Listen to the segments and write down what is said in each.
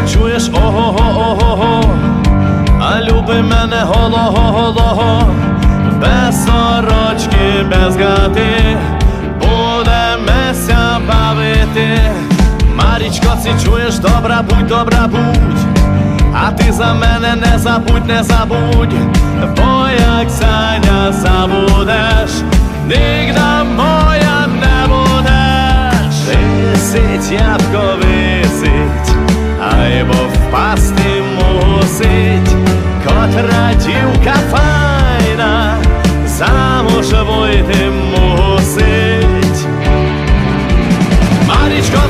чуєш ого-го, ого-го, а люби мене голого-голого, без сорочки, без гати, будемеся бавити. Марічко, ти чуєш, добра будь, добра будь. А ти за мене не забудь, не забудь, бо як Саня забудеш,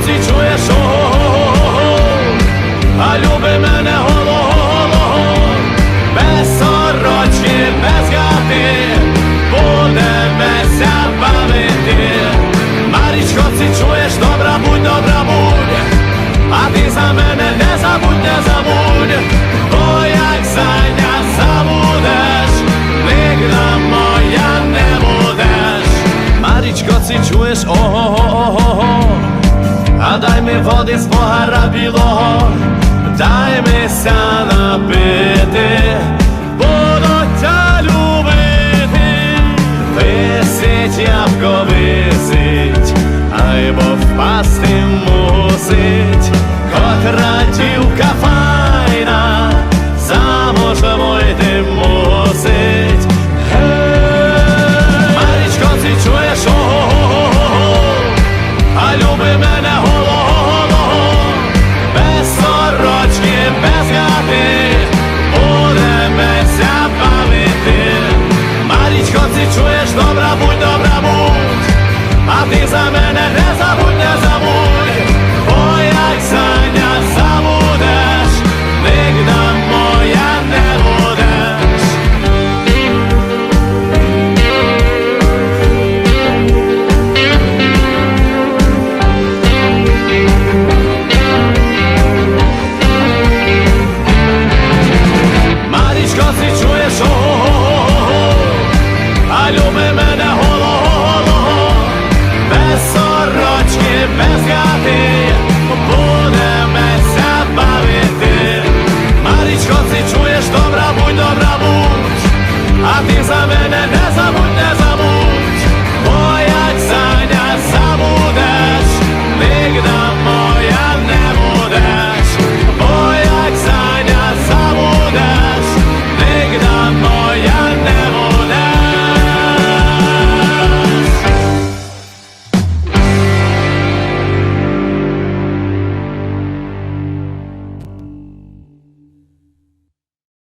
Марічко, чуєш, ого-го-го, а люби мене голого, без сорочки, без гати, будемеся бавити. Марічко, ти чуєш, добра будь, добра будь, а ти за мене не забудь, не забудь, бо як Саня забудеш, нігда моя не будеш. Марічко, ти чуєш, ого-го-го-го, дай ми води з погара білого, дай мися напити, мене не забудь, не забудь.